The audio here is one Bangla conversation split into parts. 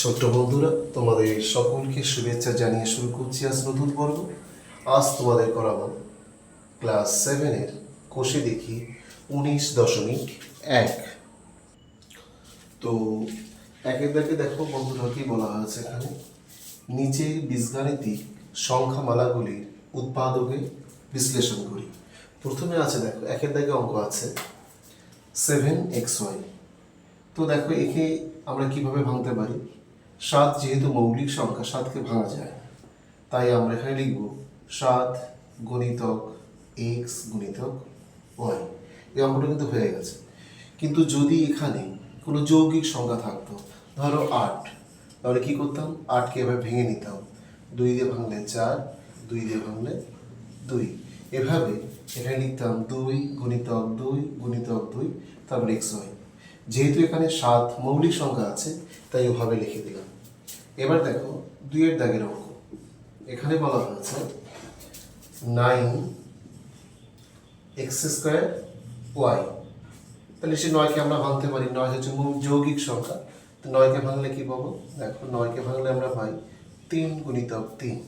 ছোট্ট বন্ধুরা, তোমাদের সকলকে শুভেচ্ছা জানিয়ে শুরু করছি আজ নতুন পর্ব। আজ তোমাদের করাবো ক্লাস সেভেনের কোষে দেখি উনিশ দশমিক এক। তো একের দাগে দেখো বন্ধুরা কি বলা হয়েছে এখানে। নিচের বীজগাণিতিক সংখ্যামালাগুলির উৎপাদকে বিশ্লেষণ করি। প্রথমে আছে দেখো, একের দাগে অঙ্ক আছে সেভেন এক্স ওয়াই। তো দেখো একে আমরা কীভাবে ভাঙতে পারি? সাত যেহেতু মৌলিক সংখ্যা, সাতকে ভাঙা যায়, তাই আমরা এখানে লিখব সাত গুণিতক এক্স গুণিতক ওয়াই এই অঙ্কটা কিন্তু হয়ে গেছে। কিন্তু যদি এখানে কোনো যৌগিক সংখ্যা থাকতো, ধরো আট, তাহলে কী করতাম? আটকে এভাবে ভেঙে নিতাম। দুই দিয়ে ভাঙলে চার, দুই দিয়ে ভাঙলে দুই। এভাবে এখানে লিখতাম দুই গুণিতক দুই গুণিতক দুই, তারপর এক্স ওয়াই যেহেতু এখানে সাত মৌলিক সংখ্যা আছে, তাই ওভাবে লিখে দিলাম। এবার দেখো, দুইয়ের দাগের অঙ্ক। এখানে বলা হয়েছে নাইন এক্স স্কোয়ার ওয়াই। তাহলে সে নয়কে আমরা ভাঙতে পারি। নয় হচ্ছে যৌগিক সংখ্যা। তো নয়কে ভাঙলে কি পাবো? দেখো, নয়কে ভাঙলে আমরা পাই তিন গুণিতক তিন।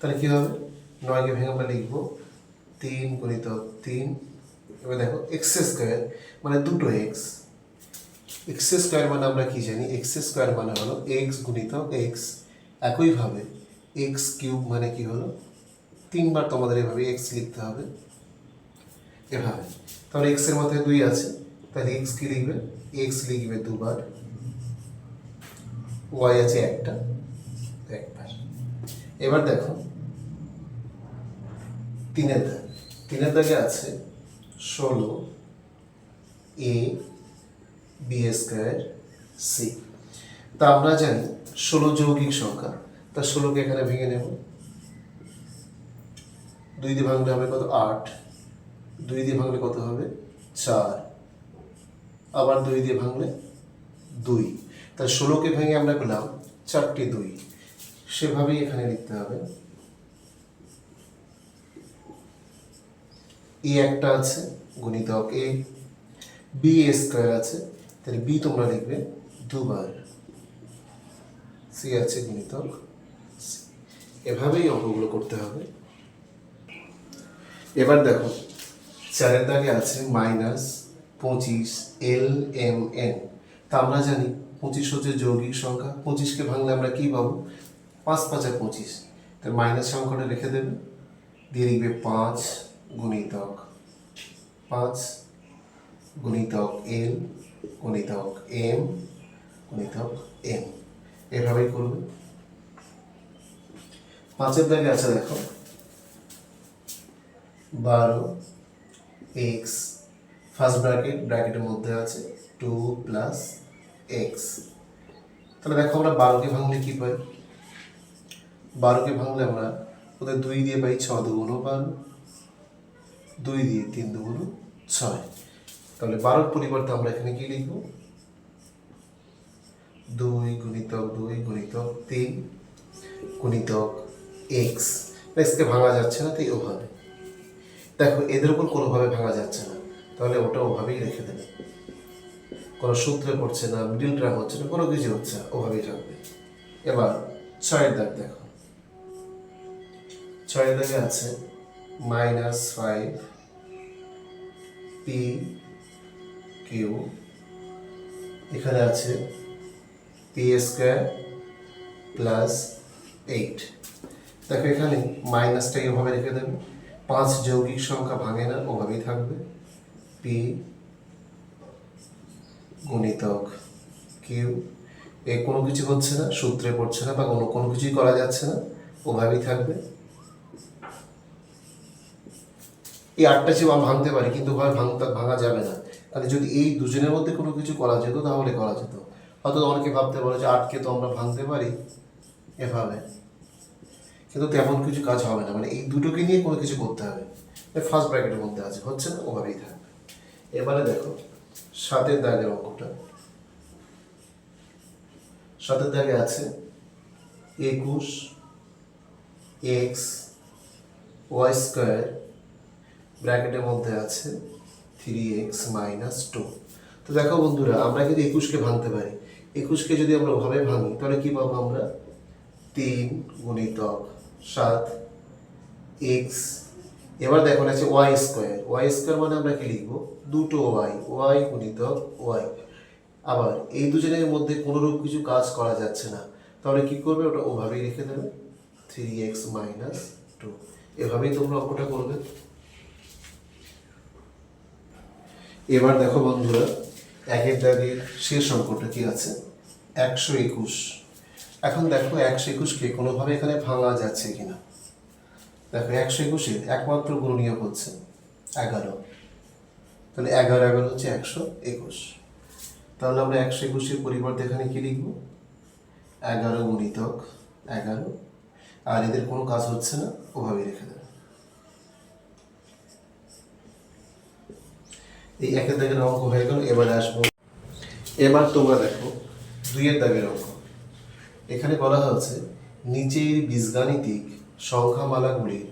তাহলে কী হবে? নয়কে ভেঙে আমরা লিখব তিন গুণিতক তিন। এবার দেখো, এক্স স্কোয়ার মানে দুটো এক্স। এক্স স্কোয়ার মানে আমরা কি জানি? এক্স স্কোয়ার মানে হলো এক্স গুণিতক এক্স একইভাবে এক্স কিউব মানে কি হলো? তিনবার তোমাদের এভাবে এক্স লিখতে হবে। এভাবে। তাহলে এক্সের মাথায় দুই আছে। তাহলে এক্স কি লিখবে? এক্স লিখবে দুবার। ওয়াই আছে একটা। একবার। এবার দেখো। তিনের দাগ। তিনের দাগে আছে ষোলো এ বি স্কোয়ার সি। তা আমরা জানি ষোলো যৌগিক সংখ্যা। তা ষোলোকে এখানে ভেঙে নেব। দুই দিয়ে ভাঙলে হবে কত? আট। দুই দিয়ে ভাঙলে কত হবে? চার। আবার দুই দিয়ে ভাঙলে দুই। তাহলে ষোলোকে ভেঙে আমরা পেলাম চারটি দুই। সেভাবেই এখানে লিখতে হবে। এ একটা আছে, গুণিতক এ। বি স্কোয়ার আছে তাহলে বি তোমরা লিখবে দুবার। সি আছে গুণিতক। এভাবেই অঙ্কগুলো করতে হবে। এবার দেখো চারের দাগে আছে মাইনাস পঁচিশ এল এম এন। তা আমরা জানি পঁচিশ হচ্ছে যৌগিক সংখ্যা। পঁচিশকে ভাঙলে আমরা কি পাবো? পাঁচ পাঁচে পঁচিশ। তাহলে মাইনাস সংখ্যাটা রেখে দেবে। দিয়ে লিখবে পাঁচ গুণিতক। পাঁচ গুণিতক এল গুণিতক এম গুণিতক এম। এভাবেই করবে। পাঁচের দাগে আছে দেখো, বারো এক্স, ফার্স্ট ব্র্যাকেট, ব্র্যাকেটের মধ্যে আছে টু প্লাস এক্স। তাহলে দেখো আমরা বারোকে ভাঙলে কি পাই? বারোকে ভাঙলে আমরা ওদের দুই দিয়ে পাই ছ দুগুণও বারো, দুই দিয়ে তিন দুগুণ ছয়। তাহলে বারোর পরিবর্তে আমরা এখানে কি লিখব? দুই গুণিতক দুই গুণিতক তিন গুণিতক এক্স এক্সকে ভাঙা যাচ্ছে না, তাই ওভাবে। দেখো, এদের উপর কোনোভাবে ভাঙা যাচ্ছে না। তাহলে ওটা ওভাবেই রেখে দেবে। কোনো সূত্রে পড়ছে না, মিডিল ট্রাম হচ্ছে না, কোনো কিছু হচ্ছে না, ওভাবেই থাকবে। এবার ছয়ের দাগ দেখো। ছয়ের দাগে আছে মাইনাস ফাইভ পি কিউ এখানে আছে পি স্কোয়ার প্লাস এইট দেখো এখানে মাইনাসটা এভাবে রেখে দেবে। পাঁচ যৌগিক সংখ্যা ভাঙে না, ওভাবেই থাকবে। পি গুণিতক কিউ এ কোনো কিছু হচ্ছে না, সূত্রে পড়ছে না বা কোনো কোনো কিছুই করা যাচ্ছে না, ওভাবেই থাকবে। এই আটটা চেয়ে ভাঙতে পারি, কিন্তু ওভাবে ভাঙতে, ভাঙা যাবে না। তাহলে যদি এই দুজনের মধ্যে কোনো কিছু করা যেত, তাহলে করা যেত। হয়তো অনেকে ভাবতে পারে যে আটকে তো আমরা ভাঙতে পারি এভাবে। কিন্তু তেমন কিছু কাজ হবে না। মানে এই দুটোকে নিয়ে কোনো কিছু করতে হবে। ফার্স্ট ব্র্যাকেটের মধ্যে আছে। হচ্ছে না? ওভাবেই থাকবে। এবারে দেখো, সাতের দাগের অঙ্কটা। সাতের দাগে আছে একুশ এক্স ওয়াই স্কোয়ার। ব্র্যাকেটের মধ্যে আছে থ্রি এক্স মাইনাস টু তো দেখো বন্ধুরা, আমরা কিন্তু একুশকে ভাঙতে পারি। একুশকে যদি আমরা ওভাবে ভাঙি, তাহলে কী পাবো আমরা? তিন গুণিতক সাত এক্স এবার দেখো আছে ওয়াই স্কোয়ার ওয়াই স্কোয়ার মানে আমরা কি লিখব? দুটো ওয়াই ওয়াই গুণিতক ওয়াই আবার এই দুজনের মধ্যে কোনোরূপ কিছু কাজ করা যাচ্ছে না। তাহলে কি করবে? ওটা ওভাবেই রেখে দেবে। থ্রি এক্স মাইনাস টু এভাবেই তোমরা অঙ্কটা করবে। এবার দেখো বন্ধুরা, একের দাগের শেষ অঙ্কটা কি আছে? একশো একুশ। এখন দেখো একশো একুশকে কোনোভাবে এখানে ভাঙা যাচ্ছে কিনা? দেখো একশো একুশের একমাত্র গুণনীয় হচ্ছে এগারো। তাহলে এগারো এগারো হচ্ছে একশো একুশ। তাহলে আমরা একশো একুশের পরিবর্তে এখানে কি লিখব? এগারো গুণিতক এগারো। আর এদের কোনো কাজ হচ্ছে না, ওভাবেই রেখে দেবে। এই একের দাগের অঙ্ক হয়ে গেল, এবারে আসব। এবার তোমরা দেখো, দুইয়ের দাগের অঙ্ক। এখানে বলা হয়েছে, নিচের বীজগাণিতিক সংখ্যামালাগুলির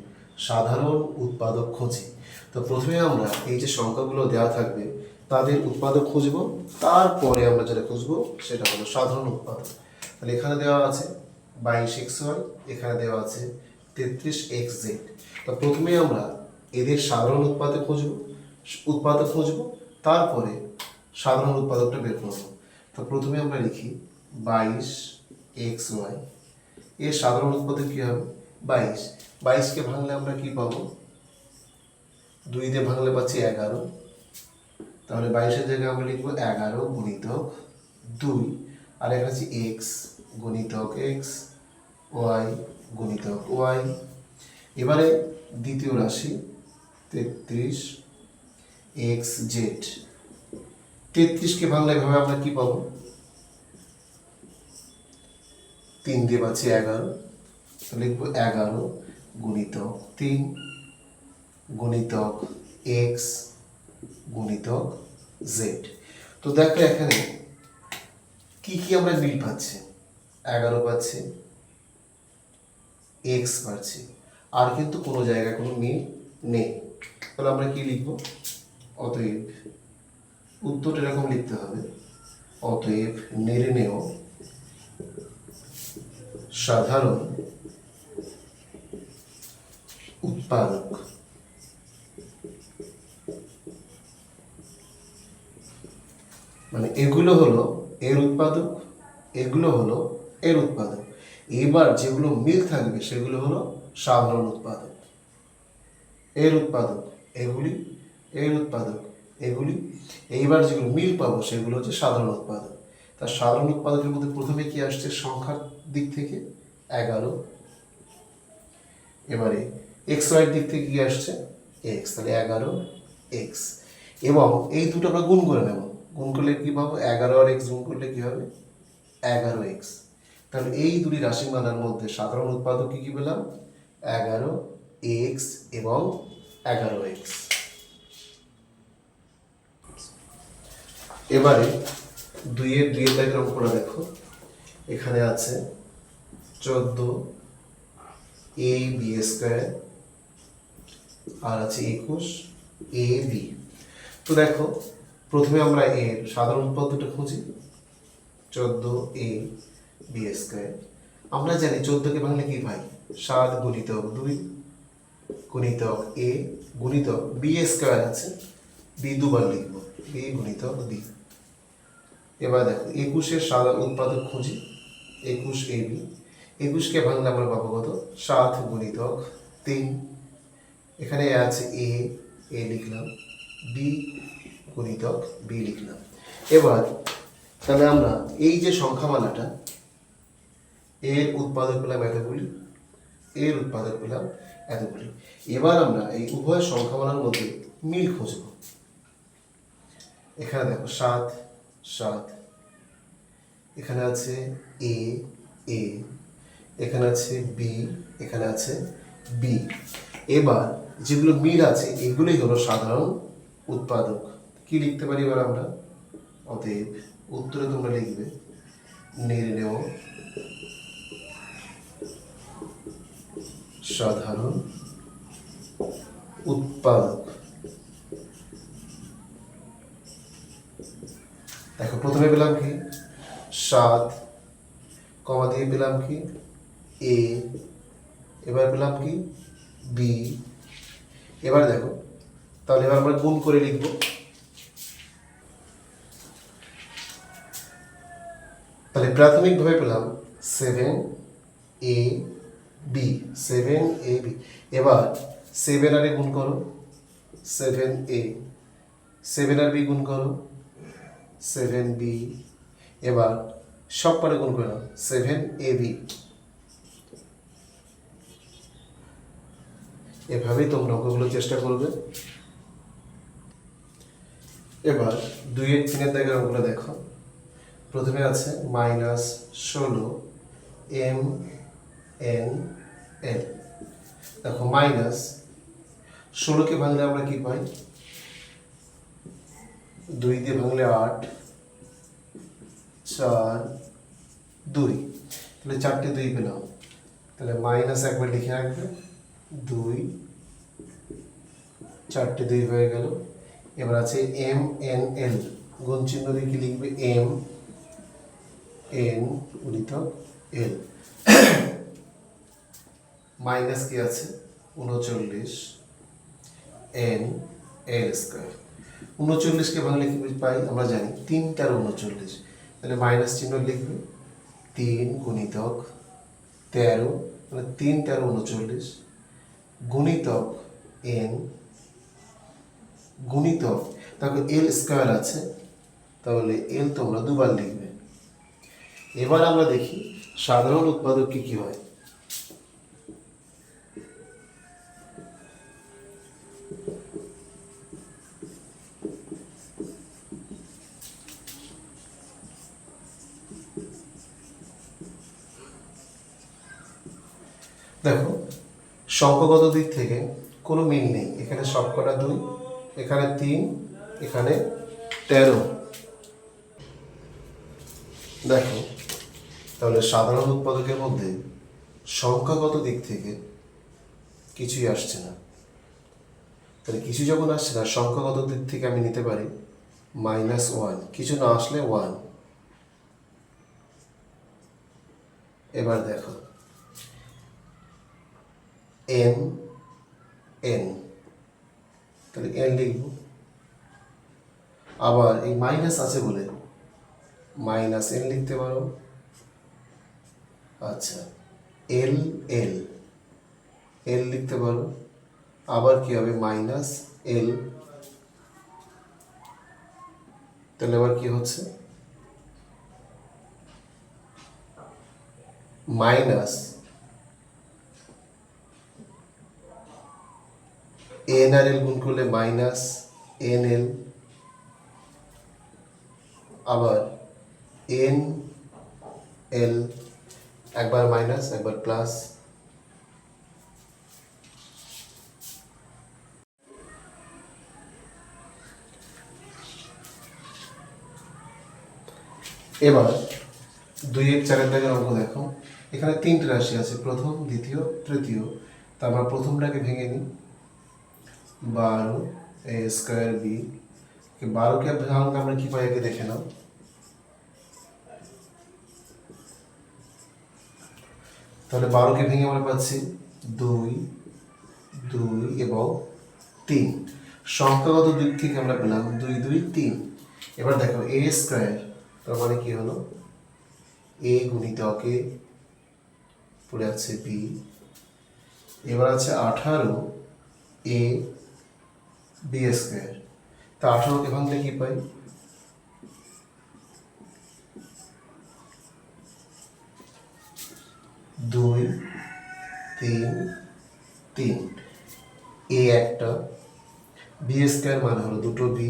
সাধারণ উৎপাদক খুঁজি। তো প্রথমে আমরা এই যে সংখ্যাগুলো দেওয়া থাকবে, তাদের উৎপাদক খুঁজব, তারপরে আমরা যেটা খুঁজবো, সেটা হলো সাধারণ উৎপাদক। তাহলে এখানে দেওয়া আছে বাইশ এক্স ওয়াই, এখানে দেওয়া আছে তেত্রিশ এক্স জেড। তো প্রথমে আমরা এদের সাধারণ উৎপাদক খুঁজব উৎপাদক খুঁজব, তারপরে সাধারণ উৎপাদকটা বের করব। তো প্রথমে আমরা লিখি বাইশ এক্স ওয়াই। এর সাধারণ উৎপাদক কী হবে? বাইশ। বাইশকে ভাঙলে আমরা কি পাবো? দুই দিয়ে ভাঙলে পাচ্ছি এগারো। তাহলে বাইশের জায়গায় আমরা লিখব এগারো গুণিতক দুই। আর এখানে আছে এক্স গুণিতক এক্স, ওয়াই গুণিতক ওয়াই। এবারে দ্বিতীয় রাশি তেত্রিশ এক্স জেড তেত্রিশকে ভাঙলে এভাবে আমরা কি পাবো? তিন দিয়ে পাচ্ছি এগারো। লিখব এগারো গুণিতক তিন গুণিতক এক্স গুণিতক জেড তো দেখো এখানে কি কি আমরা মিল পাচ্ছি? এগারো পাচ্ছি এক্স পাচ্ছি। আর কিন্তু কোনো জায়গায় কোনো মিল নেই। তাহলে আমরা কি লিখব? অতএব উত্তরটা এরকম লিখতে হবে। অতএব নির্ণেয় সাধারণ উৎপাদক। মানে এগুলো হলো এর উৎপাদক, এগুলো হলো এর উৎপাদক। এবার যেগুলো মিল থাকবে সেগুলো হলো সাধারণ উৎপাদক। এর উৎপাদক, এগুলি এর উৎপাদক এগুলি। এইবার যেগুলো মিল পাবো সেগুলো হচ্ছে সাধারণ উৎপাদক। তার সাধারণ উৎপাদকের মধ্যে প্রথমে কি আসছে? সংখ্যার দিক থেকে এগারো। এবারে এক্স ওয়াইয়ের দিক থেকে কি আসছে? এক্স তাহলে এগারো এক্স এবং এই দুটো আমরা গুণ করে নেব। গুণ করলে কি পাবো? এগারো আর এক্স গুণ করলে কি হবে? এগারো এক্স তাহলে এই দুটি রাশিমালার মধ্যে সাধারণ উৎপাদক কি কি পেলাম? এগারো এক্স এবং এগারো এক্স এবারে দুইয়ের দুইয়ের দাগের অঙ্কটা দেখো। এখানে আছে চোদ্দ এ বি স্কোয়ার আর আছে একুশ এ বি তো দেখো, প্রথমে আমরা এর সাধারণ উৎপাদকটা খুঁজি। চোদ্দ এ বি স্কোয়ার আমরা জানি চোদ্দকে ভাঙলে কি ভাই সাত গুণিতক দুই, গুণিতক এ গুণিতক বি স্কোয়ার আছে। বি দুবার লিখব। বি গুণিতক বি এবার দেখো, একুশের সাদা উৎপাদক খুঁজি, একুশ এ বি, একুশকে ভাঙলে আমরা পাবো কত? সাত গুণিতক তিন। এখানে আছে এ এ লিখলাম, বি গুণিতক বি লিখলাম। এবার তাহলে আমরা এই যে সংখ্যামালাটা, এর উৎপাদক পেলাম এতগুলি, এর উৎপাদক পেলাম এতগুলি। এবার আমরা এই উভয় সংখ্যামালার মধ্যে মিল খুঁজব। এখানে দেখো, সাত সাত। এখানে আছে এ এ। এখানে আছে বি, এখানে আছে বি। এবার যেগুলো মিল আছে, এগুলোই হলো সাধারণ উৎপাদক। কি লিখতে পারি এবার আমরা? অতএব উত্তরে তোমরা লিখবে, নির্ণেয় সাধারণ উৎপাদক। দেখো, প্রথমে পেলাম কি? সাত, কমা দিয়ে পেলাম কি? এ, এবার পেলাম কি? বি। এবার দেখো, তাহলে এবার আমরা গুণ করে লিখব। তাহলে প্রাথমিকভাবে পেলাম seven A B seven A B এবার সেভেন আর এ গুণ করো সেভেন এ সেভেন আর বি গুণ করো সেভেন বি। এবার সব পারে গুণ করে নাও। Seven A B. এভাবেই তোমরা অঙ্কগুলো চেষ্টা করবে। এবার দুইয়ের তিনের দাগের অঙ্কগুলো দেখো। প্রথমে আছে মাইনাস ষোলো এম এন এল। দেখো মাইনাস ষোলোকে ভাঙলে আমরা কি পাই? দুই দিয়ে ভাঙলে আট, চার, দুই। তাহলে চারটে দুই পেলাম। তাহলে মাইনাস একবার লিখে রাখবে। দুই, চারটে দুই হয়ে গেল। এবার আছে এম এন এল গুণ চিহ্ন দিয়ে কি লিখবে? এম এন গুণিত এল মাইনাস কি আছে? উনচল্লিশ এন এল স্কোয়ার উনচল্লিশকে ভাঙলে কি পাই, আমরা জানি। তিনটার উনচল্লিশ তাহলে মাইনাস চিহ্ন লিখবে। তিন গুণিতক তেরো মানে তিন তেরো উনচল্লিশ গুণিতক এন, গুণিতক, তারপর এল স্কোয়ার আছে। তাহলে এল তোমরা দুবার লিখবে। এবার আমরা দেখি সাধারণ উৎপাদক কি কি হয়? দেখো, সংখ্যাগত দিক থেকে কোনো মিল নেই। এখানে সবকটা দুই, এখানে তিন, এখানে তেরো। দেখো, তাহলে সাধারণ উৎপাদকের মধ্যে সংখ্যাগত দিক থেকে কিছুই আসছে না। তাহলে কিছু যখন আসছে না, সংখ্যাগত দিক থেকে আমি নিতে পারি মাইনাস ওয়ান। কিছু না আসলে ওয়ান। এবার দেখো এম এন তাহলে এন লিখব। আবার এই মাইনাস আছে বলে মাইনাস এন লিখতে পারো। আচ্ছা এল এল এল লিখতে পারো। আবার কি হবে? মাইনাস এল তাহলে আবার কি হচ্ছে? মাইনাস এন আর এল গুণ করলে মাইনাস এন এল আবার এন এল একবার মাইনাস একবার প্লাস এবার দুই এক চারের দাগের অঙ্ক দেখো। এখানে তিনটে রাশি আছে, প্রথম, দ্বিতীয়, তৃতীয়। তা আমরা প্রথমটাকে ভেঙে নিই বারো এ স্কোয়ার বি বারোকে ভাঙলে আমরা কি পাই আগে দেখে নাও তাহলে বারোকে ভেঙে আমরা পাচ্ছি দুই দুই এবং তিন সংখ্যাগত দিক থেকে আমরা পেলাম দুই দুই তিন এবার দেখো এ স্কোয়ার তার মানে কি হলো এ গুণিতক পড়ে আছে বি এবার আছে আঠারো এ বি স্কোয়ার তা আঠারোকে ভাঙলে কি পাই? দুই, তিন তিন। এ একটা। বি স্কোয়ার মানে হলো দুটো বি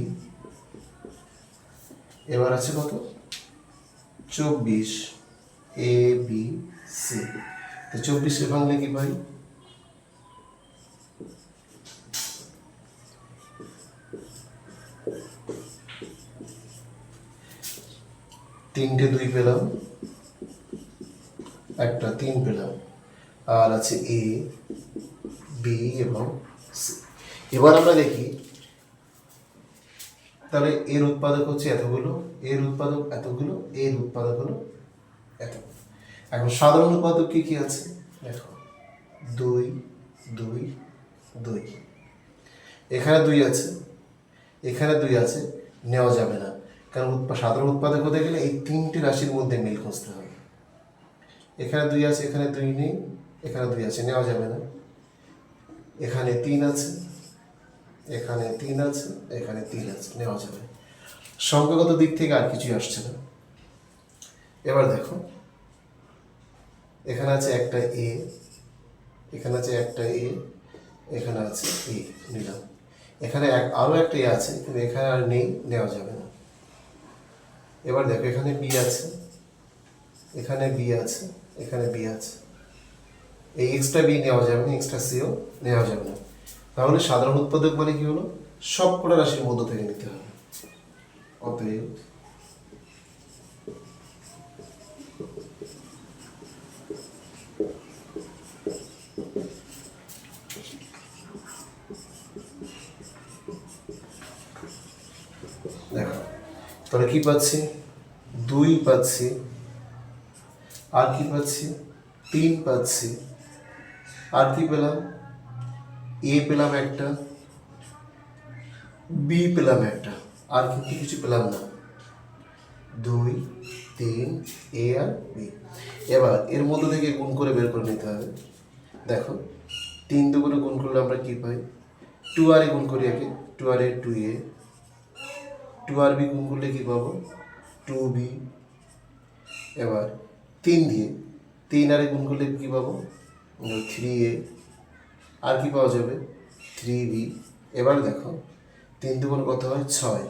এবার আছে কত? চব্বিশ। এ বি সি তো চব্বিশকে ভাঙলে কি পাই? তিনটে দুই পেলাম। একটা তিন পেলাম। আর আছে এ বি এবং সি এবার আমরা দেখি, তাহলে এর উৎপাদক হচ্ছে এতগুলো, এর উৎপাদক এতগুলো, এর উৎপাদক হলো এত। এখন সাধারণ উৎপাদক কি কি আছে? দেখো, দুই দুই দুই। এখানে দুই আছে, এখানে দুই আছে, নেওয়া যাবে না। কারণ সাধারণ উৎপাদক হতে গেলে এই তিনটি রাশির মধ্যে মিল খুঁজতে হবে। এখানে দুই আছে, এখানে দুই নেই, এখানে দুই আছে, নেওয়া যাবে না। এখানে তিন আছে, এখানে তিন আছে, এখানে তিন আছে, নেওয়া যাবে। সংখ্যাগত দিক থেকে আর কিছুই আসছে না। এবার দেখো, এখানে আছে একটা এ এখানে আছে একটা এ এখানে আছে এ নিলাম। এখানে এক আরও একটা এ আছে, কিন্তু এখানে আর নেই, নেওয়া যাবে না। এবার দেখো, এখানে বি আছে, এখানে বি আছে, এখানে বি আছে। এই এক্সট্রা বি নেওয়া যাবে না এক্সট্রা সিও নেওয়া যাবে না। তাহলে সাধারণ উৎপাদক মানে কি হলো? সব কটা রাশির মধ্য থেকে নিতে হবে। অতএব তাহলে কি পাচ্ছি? দুই পাচ্ছি। আর কি পাচ্ছি? তিন পাচ্ছি। আর কি পেলাম? এ পেলাম একটা। বি পেলাম একটা। আর কিন্তু কিছু পেলাম না। দুই, তিন, এ আর বি। এবার এর মধ্যে থেকে গুণ করে বের করে নিতে হবে। দেখো, তিন দুগুণে গুণ করলে আমরা কি পাই? টু আর এ গুণ করি একে। টু আর এ, টু এ। টু আর বি গুণ করলে কি পাবো? টু বি এবার তিন দিয়ে, তিন আর গুণ করলে কি পাবো? থ্রি এ আর কি পাওয়া যাবে? থ্রি বি এবার দেখো, তিন দুগুণ কত হয়? ছয়।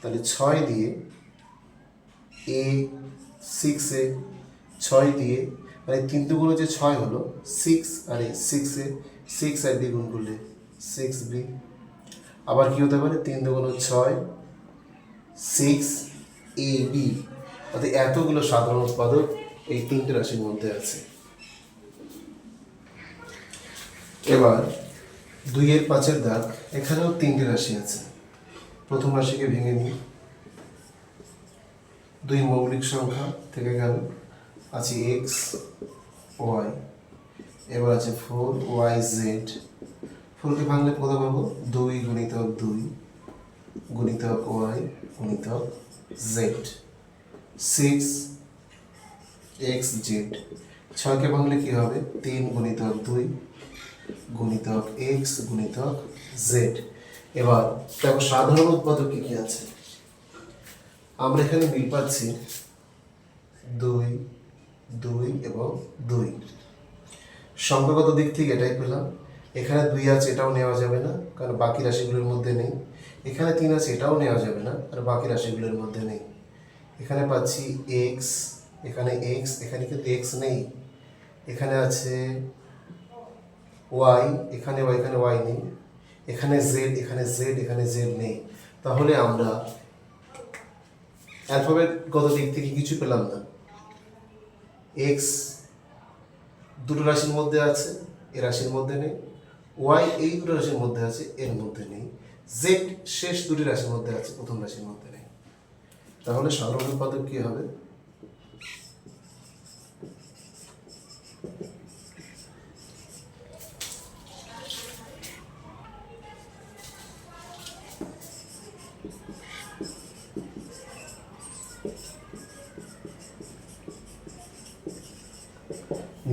তাহলে ছয় দিয়ে এ সিক্স এ ছয় দিয়ে মানে তিন দুগুণ যে ছয় হলো সিক্স আর এ সিক্স এ সিক্স আর বি গুণ করলে সিক্স বি আবার কী হতে পারে? তিন দুগুণ ছয়। সিক্স এ বি অর্থাৎ এতগুলো সাধারণ উৎপাদক এই তিনটে রাশির মধ্যে আছে। এবার দুইয়ের পাঁচের দাগ, এখানেও তিনটে রাশি আছে। প্রথম রাশিকে ভেঙে নিই। দুই মৌলিক সংখ্যা থেকে গেল। আছে এক্স ওয়াই এবার আছে ফোর ওয়াই জেড ফোরকে ভাঙলে কত পাবো? দুই গুণিতক দুই। গুণিতক ওয়াই গুণিতক জেড। Six x Z. ছয়কে ভাঙলে কি হবে? তিন গুণিতক দুই গুণিতক এক্স গুণিতক জেড। এবার দেখো সাধারণ উৎপাদক কি কি আছে? আমরা এখানে মিল পাচ্ছি দুই দুই এবং দুই। সংখ্যাগত দিক থেকে এটাই পেলাম। এখানে দুই আছে, এটাও নেওয়া যাবে না, কারণ বাকি রাশিগুলোর মধ্যে নেই। এখানে তিন আছে, এটাও নেওয়া যাবে না, আর বাকি রাশিগুলোর মধ্যে নেই। এখানে পাচ্ছি এক্স এখানে এক্স এখানে কিন্তু এক্স নেই। এখানে আছে ওয়াই এখানে ওয়াই এখানে ওয়াই নেই। এখানে জেড এখানে জেড এখানে জেড নেই। তাহলে আমরা অ্যালফাবেট গত দিক থেকে কিছু পেলাম না। এক্স দুটো রাশির মধ্যে আছে, এ রাশির মধ্যে নেই। ওয়াই এই দুটো রাশির মধ্যে আছে, এর মধ্যে নেই। জেড শেষ দুটি রাশির মধ্যে আছে, প্রথম রাশির মধ্যে নেই। তাহলে উৎপাদক কি হবে?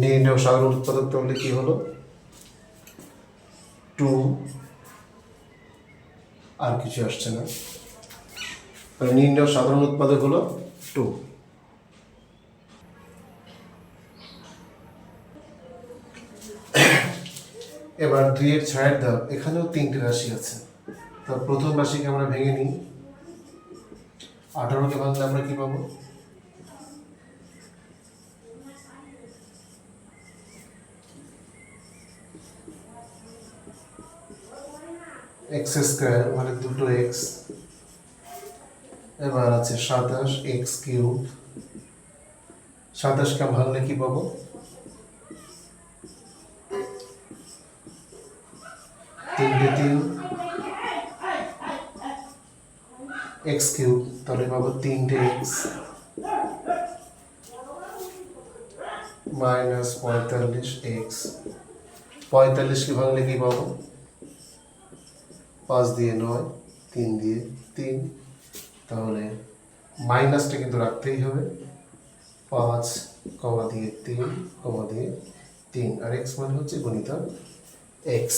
নির্ণয় সাধারণ উৎপাদক তাহলে কি হলো? টু আর কিছু আসছে না। মানে নির্ণয় সাধারণ উৎপাদক হলো টু এবার দুইয়ের ছায়ের ধাপ, এখানেও তিনটে রাশি আছে। তার প্রথম রাশিকে আমরা ভেঙে নিই। আঠারোকে ভাঙলে আমরা কি পাবো? এক্স স্কোয়ার মানে দুটো এক্স এবার আছে সাতাশ এক্স কিউব সাতাশকে ভাঙলে কি পাবো? তিনটে তিন। এক্স কিউব তাহলে পাবো তিনটে এক্স মাইনাস পঁয়তাল্লিশ এক্স পঁয়তাল্লিশকে ভাঙলে কি পাবো? পাঁচ দিয়ে নয়, তিন দিয়ে তিন, তাহলে মাইনাসটা কিন্তু রাখতেই হবে। পাঁচ, কমা দিয়ে তিন, কমা দিয়ে তিন। আর এক্স মানে হচ্ছে গণিতা এক্স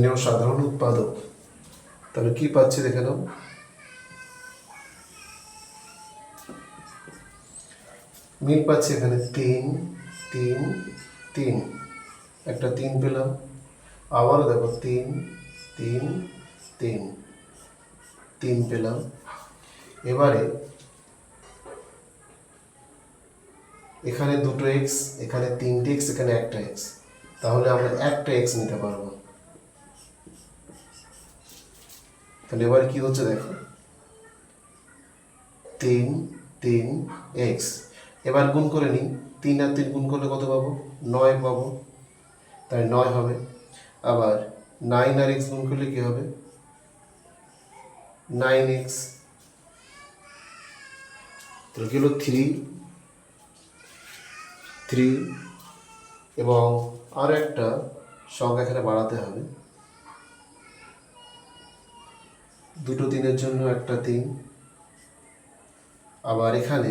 নির্ণয় সাধারণ উৎপাদক। তাহলে কি পাচ্ছি দেখে নাও। মিল পাচ্ছি এখানে তিন তিন তিন। একটা তিন পেলাম। আবারও দেখো তিন তিন তিন। তিন পেলাম। এবারে এখানে দুটো এক্স এখানে তিনটে এক্স এখানে একটা এক্স তাহলে আমরা একটা এক্স নিতে পারব। তাহলে এবার কি হচ্ছে দেখো? তিন তিন, এক্স। এবার গুণ করে নিই। তিন আর তিন গুণ করলে কত পাবো? নয় পাবো। তাই নয় হবে। আবার নাইন আর এক্স গুণ করলে কি হবে? Nine X. তাহলে কি হলো? থ্রি। থ্রি। এবং আর একটা সংখ্যা এখানে বাড়াতে হবে। দুটো দিনের জন্য একটা দিন। আবার এখানে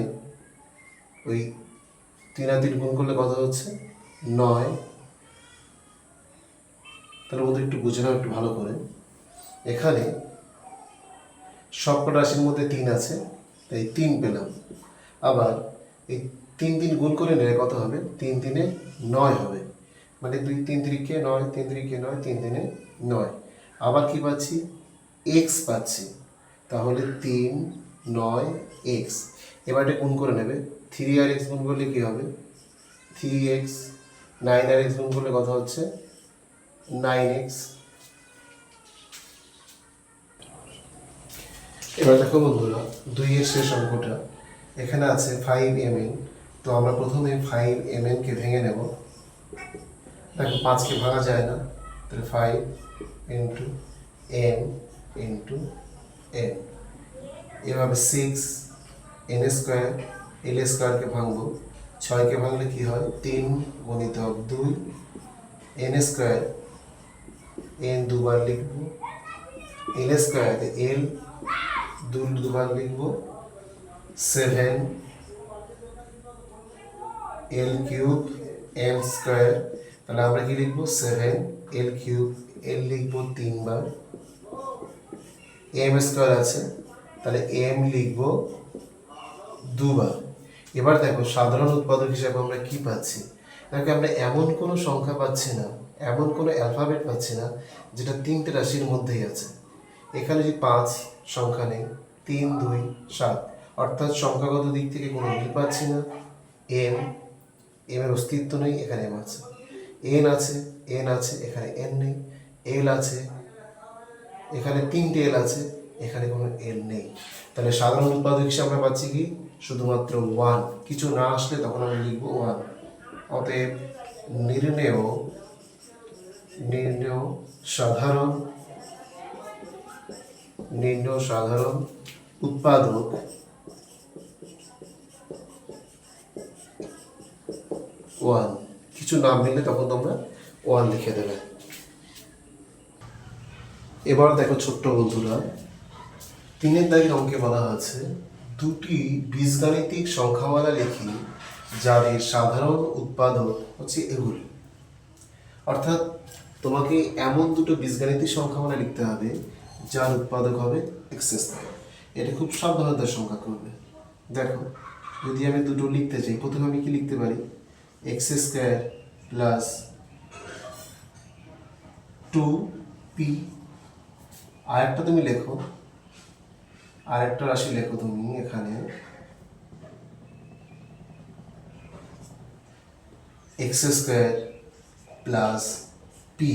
ওই তিন আর গুণ করলে কত হচ্ছে? নয়। তাহলে মধ্যে একটু বুঝে নাও, একটু ভালো করে। এখানে সবকটা রাশির মধ্যে তিন আছে, তাই তিন পেলাম। আবার এই তিন দিন গুণ করে নিলে কত হবে? তিন দিনে নয় হবে। মানে দুই, তিন তিরিকে নয়, তিন তিরিকে নয়, তিন দিনে নয়। আবার কি পাচ্ছি? এক্স পাচ্ছি, তাহলে তিন নয় এক্স। এবার এটা গুণ করে নেবে। থ্রি আর এক্স গুণ করলে কী হবে? থ্রি এক্স, নাইন আর এক্স গুণ করলে কথা হচ্ছে? Nine X. এবার দেখো বন্ধুরা, দুইয়ের শেষ অঙ্কটা। এখানে আছে ফাইভ এম এন তো আমরা প্রথমে ফাইভ এম কে ভেঙে নেব। দেখো পাঁচকে ভাঙা যায় না। তাহলে five into N into N এভাবে সিক্স এন স্কোয়ার এল স্কোয়ারকে ভাঙবো। ছয়কে ভাঙলে কি হয়? তিন গণিতক দুই। এন স্কোয়ার এন দুবার লিখব। এল স্কোয়ার এল দু দুবার লিখব। Seven L cube M square তাহলে আমরা কি লিখব? সেভেন এল কিউব এল লিখব তিনবার। এম স্কোয়ার আছে, তাহলে এম লিখব দুবার। এবার দেখো, সাধারণ উৎপাদক হিসাবে আমরা কি পাচ্ছি? দেখো, আমরা এমন কোনো সংখ্যা পাচ্ছি না, এমন কোনো অ্যালফাবেট পাচ্ছি না, যেটা তিনটে রাশির মধ্যেই আছে। এখানে যে পাঁচ সংখ্যা নেই, তিন, দুই, সাত, অর্থাৎ সংখ্যাগত দিক থেকে কোনো মিল পাচ্ছি না। এম এম এর অস্তিত্ব নেই, এখানে এম আছে। এন আছে এন আছে, এখানে এন নেই। এল আছে এখানে তিনটে এল আছে, এখানে কোনো এল নেই। তাহলে সাধারণ উৎপাদক হিসেবে আমরা পাচ্ছি কি? শুধুমাত্র ওয়ান কিছু না আসলে তখন আমরা লিখব ওয়ান অতএব নির্ণেয় নির্ণেয় সাধারণ, নির্ণয় সাধারণ উৎপাদক ওয়ান কিছু নাম মিললে তখন তোমরা ওয়ান লিখে দেবে। এবার দেখো ছোট্ট বন্ধুরা, তিনের দাগের অঙ্কে বলা আছে দুটি বীজগাণিতিক সংখ্যামালা লিখি, যাদের সাধারণ উৎপাদক হচ্ছে এগুলি। অর্থাৎ তোমাকে এমন দুটো বীজগাণিতিক সংখ্যামালা লিখতে হবে, যার উৎপাদক হবে এক্স স্কোয়ার এটা খুব সাবধানতার সংখ্যা করবে। দেখো, যদি আমি দুটো লিখতে চাই, প্রথমে আমি কি লিখতে পারি? X square plus two P আর একটা তুমি লেখো। আর একটা রাশি লেখো তুমি এখানে। এক্স স্কোয়ার প্লাস পি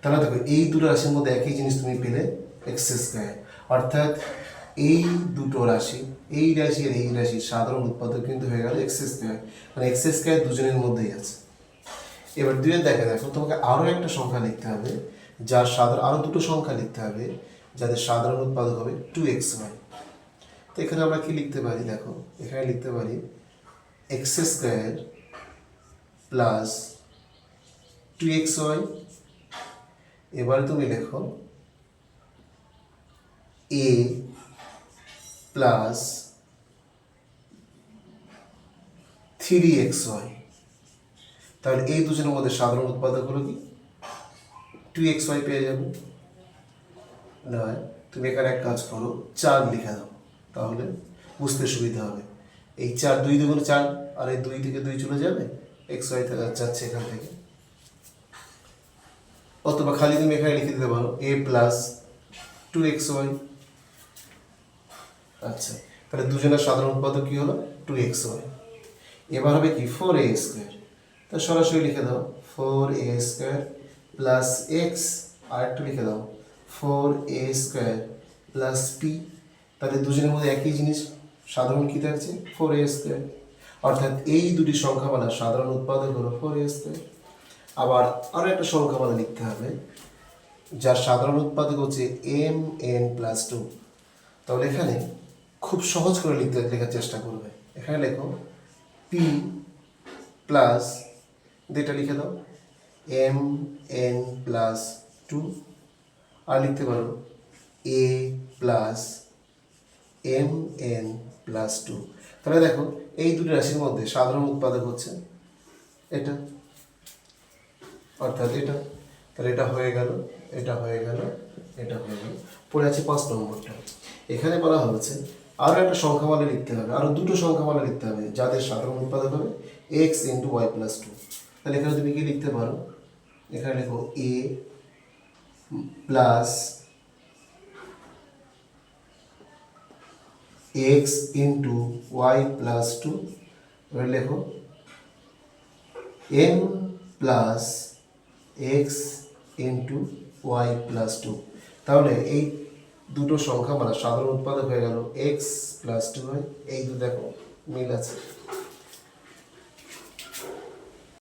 তাহলে দেখো, এই দুটো রাশির মধ্যে একই জিনিস তুমি পেলে এক্স স্কোয়ার অর্থাৎ এই দুটো রাশি, এই রাশি আর এই রাশির সাধারণ উৎপাদক কিন্তু হয়ে গেল এক্স স্কোয়ার মানে এক্স স্কোয়ার দুজনের মধ্যেই আছে। এবার দুয়ের দেখা দেখো, তোমাকে আরও একটা সংখ্যা লিখতে হবে। যার সাধারণ আরও দুটো সংখ্যা লিখতে হবে, যাদের সাধারণ উৎপাদক হবে টু এক্স ওয়াই তো এখানে আমরা কি লিখতে পারি? দেখো, এখানে লিখতে পারি X square plus two X Y এবারে তুমি লেখো A plus three X Y তাহলে এই দুজনের মধ্যে সাধারণ উৎপাদক হলো কি? টু এক্স ওয়াই পেয়ে যাবে। নয় তুমি এখানে এক কাজ করো, চার লিখে দাও, তাহলে বুঝতে সুবিধা হবে। এই চার দুই দুগুণ চার, আর এই দুই থেকে দুই চলে যাবে এক্স ওয়াই যাচ্ছে এখান থেকে। অথবা খালি তুমি এখানে লিখে দিতে পারো A plus two X Y আচ্ছা তাহলে দুজনের সাধারণ উৎপাদক কি হলো? টু এক্স ওয়াই এবার হবে কি? ফোর এ স্কোয়ার তা সরাসরি লিখে দাও four A square plus X আর একটু লিখে দাও four A square plus P তাহলে দুজনের মধ্যে একই জিনিস সাধারণ কি থাকছে? ফোর এ স্কোয়ার অর্থাৎ এই দুটি সংখ্যামালার সাধারণ উৎপাদক হলো ফোর এ স্কোয়ার আবার আরও একটা সংখ্যামালা লিখতে হবে, যার সাধারণ উৎপাদক হচ্ছে এম এন প্লাস টু তাহলে এখানে খুব সহজ করে লিখতে, লেখার চেষ্টা করবে। এখানে লেখো পি প্লাস যেটা লিখে দাও এম এন প্লাস টু আর লিখতে পারো A plus M N plus two তাহলে দেখো, এই দুটি রাশির মধ্যে সাধারণ উৎপাদক হচ্ছে এটা, অর্থাৎ এটা। তাহলে এটা হয়ে গেল, এটা হয়ে গেল, এটা হয়ে গেল। পড়ে আছে পাঁচ নম্বরটা। এখানে বলা হয়েছে আরও একটা সংখ্যামালা লিখতে হবে আরও দুটো সংখ্যামালা লিখতে হবে, যাদের সাধারণ উৎপাদক হবে X into Y plus two তাহলে এখানে তুমি কি লিখতে পারো? এখানে লেখো A plus X into Y plus two এবার লেখো। M plus X into Y plus two তাহলে এই দুটো সংখ্যা মানে সাধারণ উৎপাদক হয়ে গেল। এক্স প্লাস টু হয় এই দু দেখো, মিল আছে।